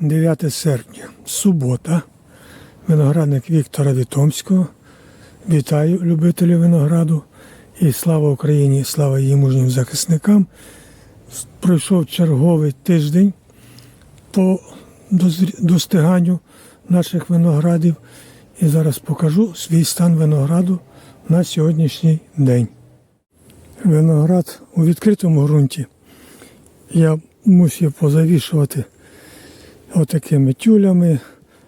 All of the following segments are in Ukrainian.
9 серпня, субота. Виноградник Віктора Вітомського. Вітаю любителів винограду. І слава Україні, слава її мужнім захисникам. Пройшов черговий тиждень по достиганню наших виноградів. І зараз покажу свій стан винограду на сьогоднішній день. Виноград у відкритому ґрунті я мусив позавішувати отакими тюлями,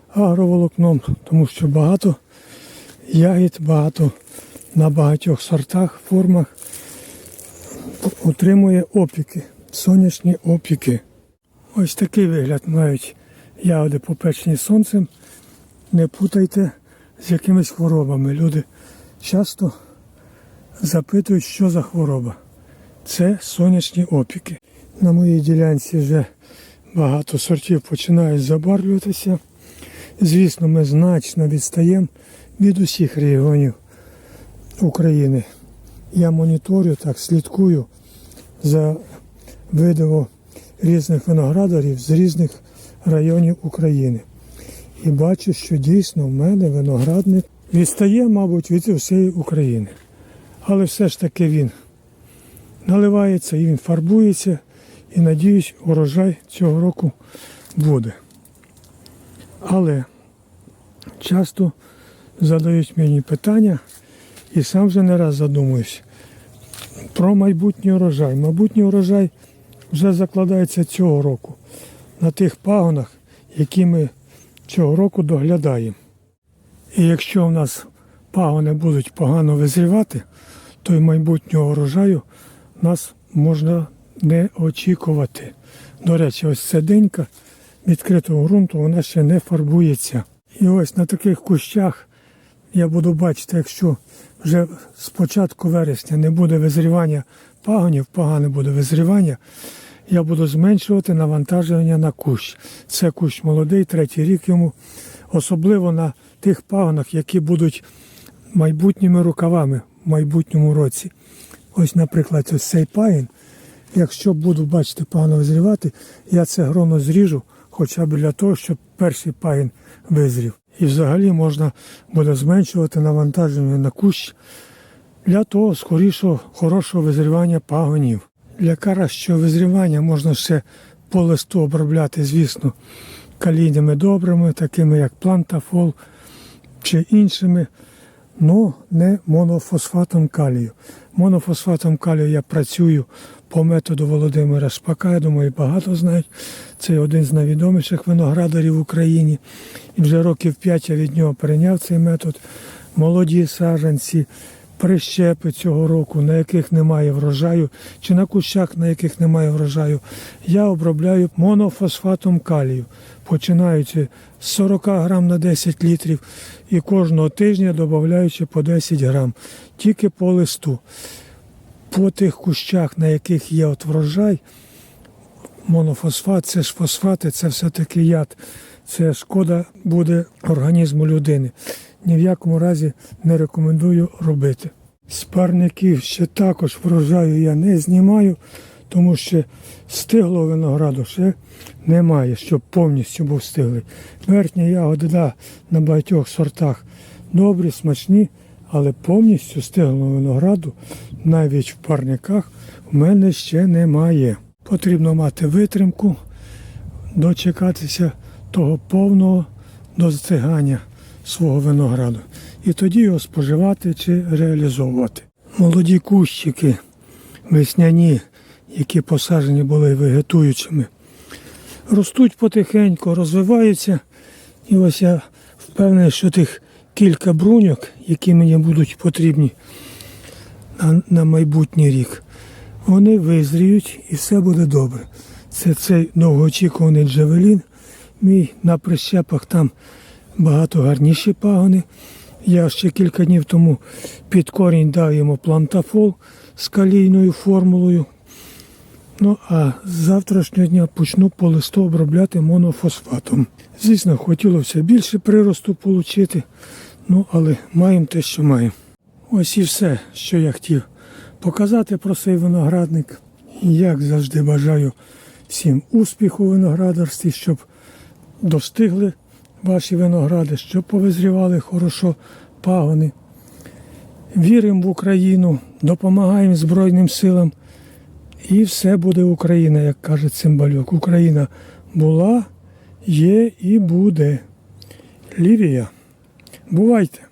агроволокном, тому що багато ягід, багато на багатьох сортах, формах утримує опіки, сонячні опіки. Ось такий вигляд мають ягоди попечені сонцем. Не путайте з якимись хворобами. Люди часто запитують, що за хвороба. Це сонячні опіки. На моїй ділянці вже багато сортів починають забарвлюватися. Звісно, ми значно відстаємо від усіх регіонів України. Я моніторю, так слідкую за видиво різних виноградарів з різних районів України. І бачу, що дійсно в мене виноградник відстає, мабуть, від всієї України. Але все ж таки він наливається і він фарбується. І надіюсь, урожай цього року буде. Але часто задають мені питання, і сам вже не раз задумуюсь про майбутній урожай. Майбутній урожай вже закладається цього року на тих пагонах, які ми цього року доглядаємо. І якщо в нас пагони будуть погано визрівати, то й майбутнього урожаю нас можна не очікувати. До речі, ось ця відкритого ґрунту, вона ще не фарбується. І ось на таких кущах я буду бачити, якщо вже з початку вересня не буде визрівання пагонів, погане буде визрівання, я буду зменшувати навантаження на кущ. Це кущ молодий, третій рік йому, особливо на тих пагонах, які будуть майбутніми рукавами в майбутньому році. Ось, наприклад, ось цей пагін. Якщо буду бачити погано визрівати, я це гроно зріжу, хоча б для того, щоб перший пагін визрів. І взагалі можна буде зменшувати навантаження на кущ для того скорішого, хорошого визрівання пагонів. Для кращого визрівання можна ще по листу обробляти, звісно, калійними добрими, такими як плантафол чи іншими, але не монофосфатом калію. Монофосфатом калію я працюю по методу Володимира Шпака. Я думаю, багато знають. Це один з найвідоміших виноградарів в Україні. І вже років 5 я від нього перейняв цей метод. Молоді саджанці, прищепи цього року, на яких немає врожаю, чи на кущах, на яких немає врожаю, я обробляю монофосфатом калію, починаючи з 40 грам на 10 літрів і кожного тижня додаючи по 10 грам, тільки по листу. По тих кущах, на яких є от врожай, монофосфат, це ж фосфати, це все-таки яд. Це шкода буде організму людини. Ні в якому разі не рекомендую робити. З парників ще також врожаю я не знімаю, тому що стиглого винограду ще немає, щоб повністю був стиглий. Верхні ягоди да, на багатьох сортах добрі, смачні, але повністю стиглого винограду навіть в парниках в мене ще немає. Потрібно мати витримку, дочекатися того повного достигання свого винограду. І тоді його споживати чи реалізовувати. Молоді кущики весняні, які посаджені були вегетуючими, ростуть потихеньку, розвиваються. І ось я впевнений, що тих кілька бруньок, які мені будуть потрібні на, на майбутній рік, вони визріють і все буде добре. Це цей довгоочікуваний джавелін. Мій на прищепах там багато гарніші пагони. Я ще кілька днів тому під корінь дав йому плантафол з калійною формулою. Ну а з завтрашнього дня почну по листу обробляти монофосфатом. Звісно, хотілося більше приросту отримати, ну але маємо те, що маємо. Ось і все, що я хотів показати про цей виноградник. Як завжди бажаю всім успіху у виноградарстві, щоб достигли ваші виногради, щоб повизрівали хорошо пагони. Віримо в Україну, допомагаємо Збройним силам. І все буде Україна, як каже Цимбалюк. Україна була, є і буде. Лівія. Бувайте!